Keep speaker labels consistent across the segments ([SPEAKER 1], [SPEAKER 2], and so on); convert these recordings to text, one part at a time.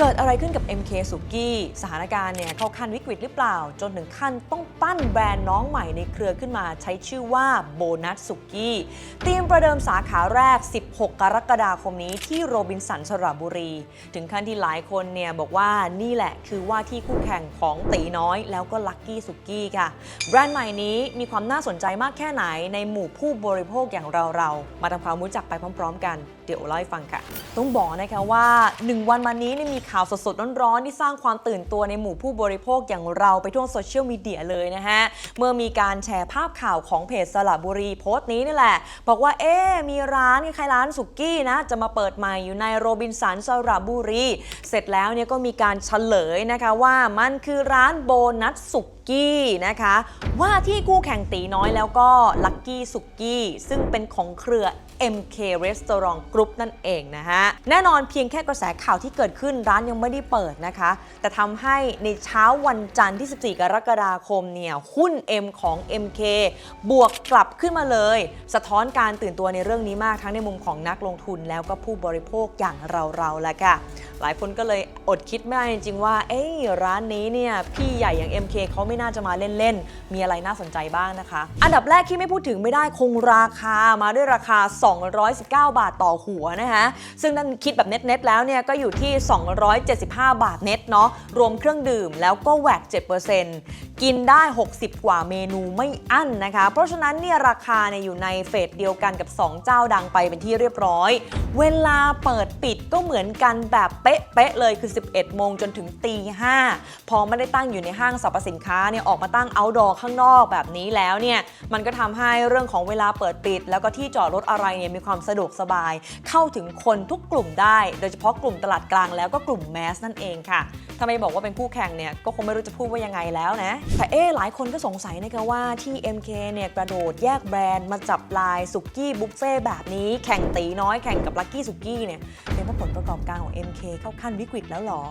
[SPEAKER 1] เกิดอะไรขึ้นกับ MK สุกี้สถานการณ์เนี่ยเข้าขั้นวิกฤตหรือเปล่า จนถึงขั้นต้องปั้นแบรนด์น้องใหม่ในเครือขึ้นมาใช้ชื่อว่าโบนัสสุกี้เตรียมประเดิมสาขาแรก 16 กรกฎาคมนี้ที่โรบินสันสระบุรี ถึงขั้นที่หลายคนเนี่ยบอกว่านี่แหละคือว่าที่คู่แข่งของตีน้อยแล้วก็ลักกี้สุกี้ค่ะ แบรนด์ใหม่นี้มีความน่าสนใจมากแค่ไหนในหมู่ผู้บริโภคอย่างเราๆมาทำความรู้จักไปพร้อม ๆ กัน เดี๋ยวเล่าให้ฟังค่ะ ต้องบอกนะคะว่า 1 วันมานี้เนี่ยมีข่าวสดๆร้อนๆที่สร้างความตื่นตัวในหมู่ผู้บริโภคอย่างเราไปทั่วโซเชียลมีเดียเลยนะฮะ เมื่อมีการแชร์ภาพข่าวของเพจสระบุรีโพสต์นี้นี่แหละ บอกว่าเอ๊มีร้านคล้ายร้านสุกี้นะ จะมาเปิดใหม่อยู่ในโรบินสันสระบุรี เสร็จแล้วเนี่ยก็มีการเฉลยนะคะว่ามันคือร้านโบนัสสุก นะคะ ว่าที่คู่แข่งตีน้อยแล้วก็ลักกี้สุกี้ซึ่งเป็นของเครือ MK Restaurant Group นั่นเองนะฮะ แน่นอนเพียงแค่กระแสข่าวที่เกิดขึ้นร้านยังไม่ได้เปิดนะคะ แต่ทำให้ในเช้าวันจันทร์ที่ 14 กรกฎาคมเนี่ย หุ้น M ของ MK บวกกลับขึ้นมาเลย สะท้อนการตื่นตัวในเรื่องนี้มากทั้งในมุมของนักลงทุนแล้วก็ผู้บริโภคอย่างเราๆแหละค่ะ หลายคนก็เลยอดคิดไม่ได้จริงๆว่า เอ้ยร้านนี้เนี่ยพี่ใหญ่อย่าง MK เขาไม่น่าจะมาเล่นๆ มีอะไรน่าสนใจบ้างนะคะ อันดับแรกที่ไม่พูดถึงไม่ได้คงราคามาด้วยราคา 219 บาทต่อหัวนะคะซึ่งนั่นคิดแบบเน็ตๆแล้วเนี่ยก็อยู่ที่ 275 บาทเน็ตเนาะรวมเครื่องดื่มแล้วก็แหวด7%กินได้ 60 กว่าเมนูไม่อั้นนะคะ เพราะฉะนั้นเนี่ยราคาเนี่ยอยู่ในเฟสเดียวกันกับ 2 เจ้าดังไปเป็นที่เรียบร้อย เวลาเปิดปิดก็เหมือนกันแบบเป๊ะๆเลยคือ 11 โมงจนถึงตี5พอไม่ได้ตั้งอยู่ในห้างสรรพสินค้าเนี่ยออกมาตั้ง outdoor ข้างนอกแบบนี้แล้วเนี่ยมันก็ทำให้เรื่องของเวลาเปิดปิด แล้วก็ที่จอดรถอะไรเนี่ยมีความสะดวกสบาย เข้าถึงคนทุกกลุ่มได้ โดยเฉพาะกลุ่มตลาดกลางแล้วก็กลุ่มแมสนั่นเองค่ะถ้าไม่บอกว่าเป็นคู่แข่งเนี่ยก็คงไม่รู้จะพูดว่ายังไงแล้วนะ แต่เอ๊หลายคนก็สงสัยนะคะว่าที่ MK เนี่ยกระโดดแยกแบรนด์มาจับลายสุกี้บุฟเฟ่แบบนี้แข่งตีน้อยแข่งกับลักกี้สุกี้เนี่ยเป็นเพราะผลประกอบการของ MK เข้าขั้นวิกฤตแล้วหรอ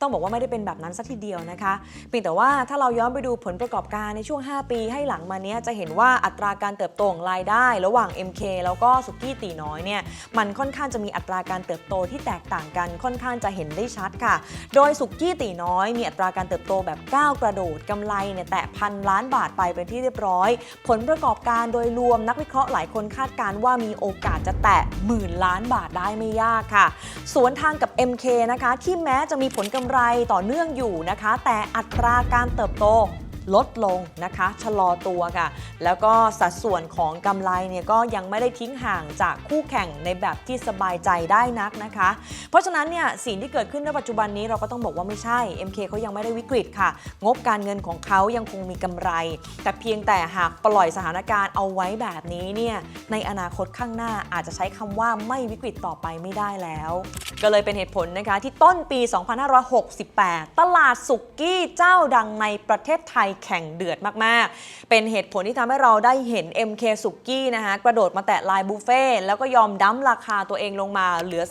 [SPEAKER 1] ต้องบอกว่าไม่ได้เป็นแบบนั้นสัทีเดียวนะคะเพียงแต่ว่าถ้าเราย้อนไปดูผลประกอบการในช่วง 5 ปีให้หลังมาเนี้ยจะเห็นว่าอัตราการเติบโตของรายได้ ระหว่าง MK แล้วก็สุกี้ตีน้อยเนี่ยมันค่อนข้างจะมีอัตราการเติบโตที่แตกต่างกันค่อนข้างจะเห็นได้ชัดค่ะ โดยสุกี้ตีน้อยมีอัตราการเติบโตแบบก้าวกระโดดกำไรเนี่ยแตะพันล้านบาทไปเป็นที่เรียบร้อย ผลประกอบการโดยรวมนักวิเคราะห์หลายคนคาดการณ์ว่ามีโอกาสจะแตะหมื่นล้านบาทได้ไม่ยากค่ะ สวนทางกับ MK นะคะที่แม้จะมีผลกำไรต่อเนื่องอยู่นะคะ แต่อัตราการเติบโต ลดลงนะคะชะลอตัวค่ะ แล้วก็สัดส่วนของกำไรเนี่ยก็ยังไม่ได้ทิ้งห่างจากคู่แข่งในแบบที่สบายใจได้นักนะคะ เพราะฉะนั้นเนี่ยสิ่งที่เกิดขึ้นในปัจจุบันนี้เราก็ต้องบอกว่าไม่ใช่ MK เขายังไม่ได้วิกฤตค่ะ งบการเงินของเขายังคงมีกำไร แต่เพียงแต่หากปล่อยสถานการณ์เอาไว้แบบนี้เนี่ยในอนาคตข้างหน้าอาจจะใช้คำว่าไม่วิกฤตต่อไปไม่ได้แล้ว ก็เลยเป็นเหตุผลนะคะที่ต้นปี 2568 ตลาดสุกี้เจ้าดังในประเทศไทยแข่งเดือดมากๆ เป็นเหตุผลที่ทำให้เราได้เห็น MK สุกี้นะคะกระโดดมาแตะลายบุฟเฟ่ต์แล้วก็ยอมดั้มราคาตัวเองลงมาเหลือ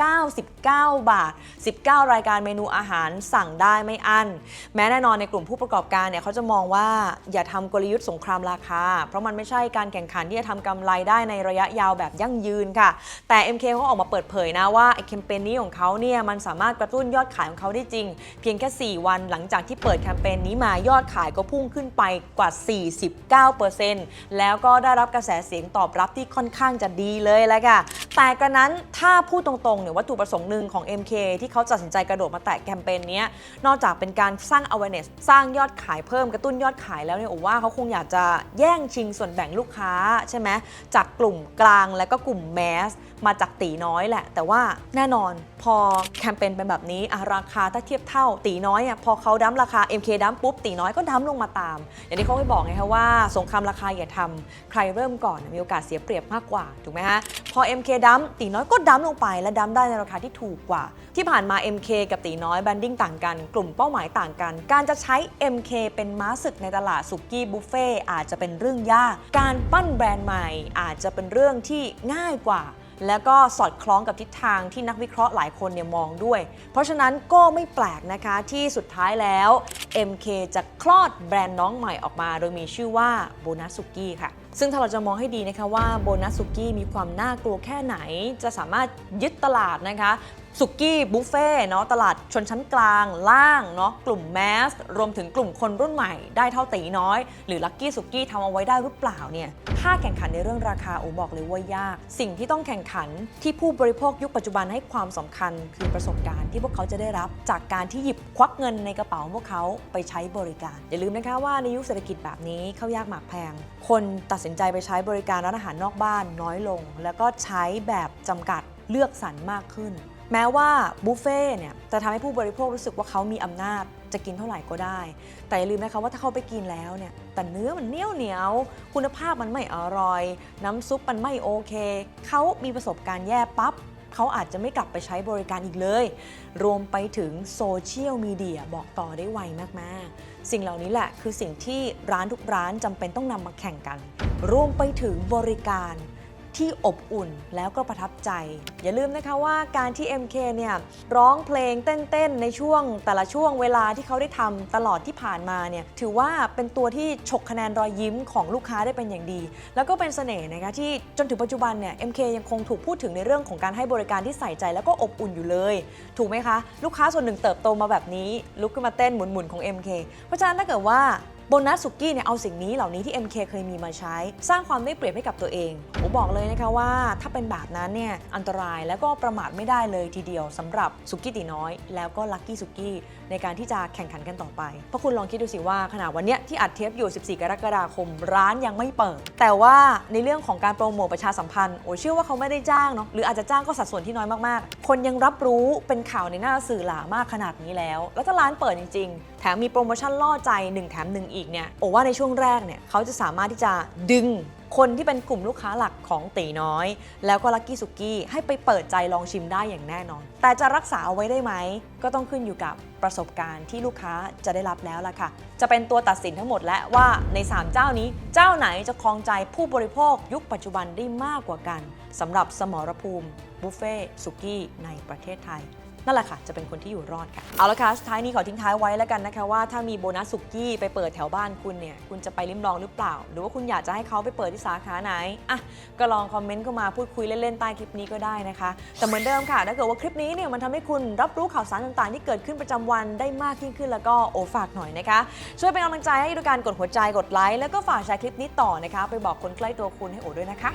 [SPEAKER 1] 299 บาท 19 รายการเมนูอาหารสั่งได้ไม่อั้น แม้แน่นอนในกลุ่มผู้ประกอบการเนี่ยเขาจะมองว่าอย่าทำกลยุทธ์สงครามราคา เพราะมันไม่ใช่การแข่งขันที่จะทำกำไรได้ในระยะยาวแบบยั่งยืนค่ะ แต่ MK เขาออกมาเปิดเผยนะว่าไอ้แคมเปญนี้ของเขาเนี่ยมันสามารถกระตุ้นยอดขายของเขาได้จริง เพียงแค่ 4 วันหลังจากที่เปิดแคมเปญนี้มายอดขายก็พุ่งขึ้นไปกว่า 49%แล้วก็ได้รับกระแสเสียงตอบรับที่ค่อนข้างจะดีเลยแหละค่ะ แต่กระนั้นถ้าพูดตรงๆเนี่ยวัตถุประสงค์หนึ่งของ MK ที่เขาตัดสินใจกระโดดมาแตะแคมเปญนี้นอกจากเป็นการสร้าง awareness สร้างยอดขายเพิ่มกระตุ้นยอดขายแล้วเนี่ยผมว่าเขาคงอยากจะแย่งชิงส่วนแบ่งลูกค้าใช่ไหมจากกลุ่มกลางและก็กลุ่มแมสมาจากตีน้อยแหละ แต่ว่าแน่นอนพอแคมเปญเป็นแบบนี้ราคาถ้าเทียบเท่าตีน้อยอะพอเขาดั้มราคา MK ดั้มปุ๊บตีน้อยก็ดั้มลงมาตาม อย่างที่เขาเคยบอกไงคะว่าสงครามราคาอย่าทำใครเริ่มก่อนมีโอกาสเสียเปรียบมากกว่าถูกไหมฮะพอ MK ดั้มตีน้อยก็ดั้มลงไปและดั้มได้ในราคาที่ถูกกว่า ที่ผ่านมา MK กับตีน้อยแบนดิ้งต่างกัน กลุ่มเป้าหมายต่างกัน การจะใช้ MK เป็นม้าศึกในตลาดสุกี้บุฟเฟ่อาจจะเป็นเรื่องยาก การปั้นแบรนด์ใหม่อาจจะเป็นเรื่องที่ง่ายกว่า แล้วก็สอดคล้องกับทิศทางที่นักวิเคราะห์หลายคนเนี่ยมองด้วย เพราะฉะนั้นก็ไม่แปลกนะคะที่สุดท้ายแล้ว MK จะคลอดแบรนด์น้องใหม่ออกมา โดยมีชื่อว่าโบนัสสุกี้ค่ะ ซึ่งถ้าเราจะมองให้ดีนะคะว่าโบนัสสุกี้มีความน่ากลัวแค่ไหน จะสามารถยึดตลาดนะคะ สุกี้บุฟเฟ่เนาะตลาดชนชั้นกลางล่างเนาะกลุ่มแมส รวมถึงกลุ่มคนรุ่นใหม่ได้เท่าตีน้อย หรือลักกี้สุกี้ทำเอาไว้ได้หรือเปล่าเนี่ยถ้าแข่งขันในเรื่องราคาโอบอกเลยว่ายาก สิ่งที่ต้องแข่งขันที่ผู้บริโภคยุคปัจจุบันให้ความสำคัญ คือประสบการณ์ที่พวกเขาจะได้รับ จากการที่หยิบควักเงินในกระเป๋าพวกเขาไปใช้บริการ อย่าลืมนะคะว่าในยุคเศรษฐกิจแบบนี้เข้ายากหมากแพง คนตัดสินใจไปใช้บริการร้านอาหารนอกบ้านน้อยลง แล้วก็ใช้แบบจำกัดเลือกสรรมากขึ้น แม้ว่าบุฟเฟ่ต์เนี่ยจะทำให้ผู้บริโภครู้สึกว่าเขามีอำนาจจะกินเท่าไหร่ก็ได้ แต่อย่าลืมนะคะว่าถ้าเขาไปกินแล้วเนี่ยแต่เนื้อมันเหนียวเหนียวคุณภาพมันไม่อร่อย น้ำซุปมันไม่โอเค เขามีประสบการณ์แย่ปั๊บเขาอาจจะไม่กลับไปใช้บริการอีกเลย รวมไปถึงโซเชียลมีเดียบอกต่อได้ไวมาก ๆ สิ่งเหล่านี้แหละคือสิ่งที่ร้านทุกร้านจำเป็นต้องนำมาแข่งกัน รวมไปถึงบริการ ที่อบอุ่นแล้วก็ประทับใจ อย่าลืมนะคะว่าการที่ MK เนี่ยร้องเพลงเต้น ๆ ในช่วงแต่ละช่วงเวลาที่เขาได้ทำตลอดที่ผ่านมาเนี่ยถือว่าเป็นตัวที่ฉกคะแนนรอยยิ้มของลูกค้าได้เป็นอย่างดี แล้วก็เป็นเสน่ห์นะคะที่จนถึงปัจจุบันเนี่ย MK ยังคงถูกพูดถึงในเรื่องของการให้บริการที่ใส่ใจแล้วก็อบอุ่นอยู่เลย ถูกไหมคะ ลูกค้าส่วนหนึ่งเติบโตมาแบบนี้ลุกขึ้นมาเต้นหมุนๆของ MK เพราะฉะนั้นถ้าเกิดว่า บนัสสุกี้เนี่ยเอาสิ่งนี้เหล่านี้ที่ MK เคยมีมาใช้ สร้างความได้เปรียบให้กับตัวเองผมบอกเลยนะคะว่าถ้าเป็นแบบนั้นเนี่ยอันตรายแล้วก็ประมาทไม่ได้เลยทีเดียวสำหรับสุกี้ตีน้อย แล้วก็ลัคกี้สุกี้ในการที่จะแข่งขันกันต่อไปเพราะคุณลองคิดดูสิว่าขณะวันเนี้ยที่อัดเทปอยู่ 14 กรกฎาคมร้านยังไม่เปิด แต่ว่าในเรื่องของการโปรโมทประชาสัมพันธ์โอ้เชื่อว่าเขาไม่ได้จ้างเนาะหรืออาจจะจ้างก็สัดส่วนที่น้อยมากๆ คนยังรับรู้เป็นข่าวในหน้าสื่อหลามากขนาดนี้แล้ว แล้วถ้าร้านเปิดจริงๆ แถมมีโปรโมชั่นล่อใจ 1 แถม 1 อีกเนี่ยโอ้ว่าในช่วงแรกเนี่ยเขาจะสามารถที่จะดึงคนที่เป็นกลุ่มลูกค้าหลักของตีน้อย แล้วก็ลักกี้สุกี้ให้ไปเปิดใจลองชิมได้อย่างแน่นอน แต่จะรักษาเอาไว้ได้ไหม ก็ต้องขึ้นอยู่กับประสบการณ์ที่ลูกค้าจะได้รับแล้วล่ะค่ะ จะเป็นตัวตัดสินทั้งหมดและว่าใน 3 เจ้านี้ เจ้าไหนจะครองใจผู้บริโภคยุคปัจจุบันได้มากกว่ากันสำหรับสมรภูมิบุฟเฟ่สุกี้ในประเทศไทย นั่นแหละค่ะ จะเป็นคนที่อยู่รอดค่ะเอาละค่ะสุดท้ายนี้ขอทิ้งท้ายไว้แล้วกันนะคะว่าถ้ามีโบนัสสุกี้ไปเปิดแถวบ้านคุณเนี่ยคุณจะไปริมลองหรือเปล่า หรือว่าคุณอยากจะให้เขาไปเปิดที่สาขาไหนอะก็ลองคอมเมนต์เข้ามาพูดคุยเล่นๆใต้คลิปนี้ก็ได้นะคะ แต่เหมือนเดิมค่ะถ้าเกิดว่าคลิปนี้เนี่ยมันทำให้คุณรับรู้ข่าวสารต่างๆ ที่เกิดขึ้นประจำวันได้มากยิ่งขึ้นแล้วก็โอฝากหน่อยนะคะช่วยเป็นกำลังใจให้ด้วยการกดหัวใจกดไลค์แล้วก็ฝากแชร์คลิปนี้ต่อนะคะ ไปบอกคนใกล้ตัวคุณให้โอด้วยนะคะ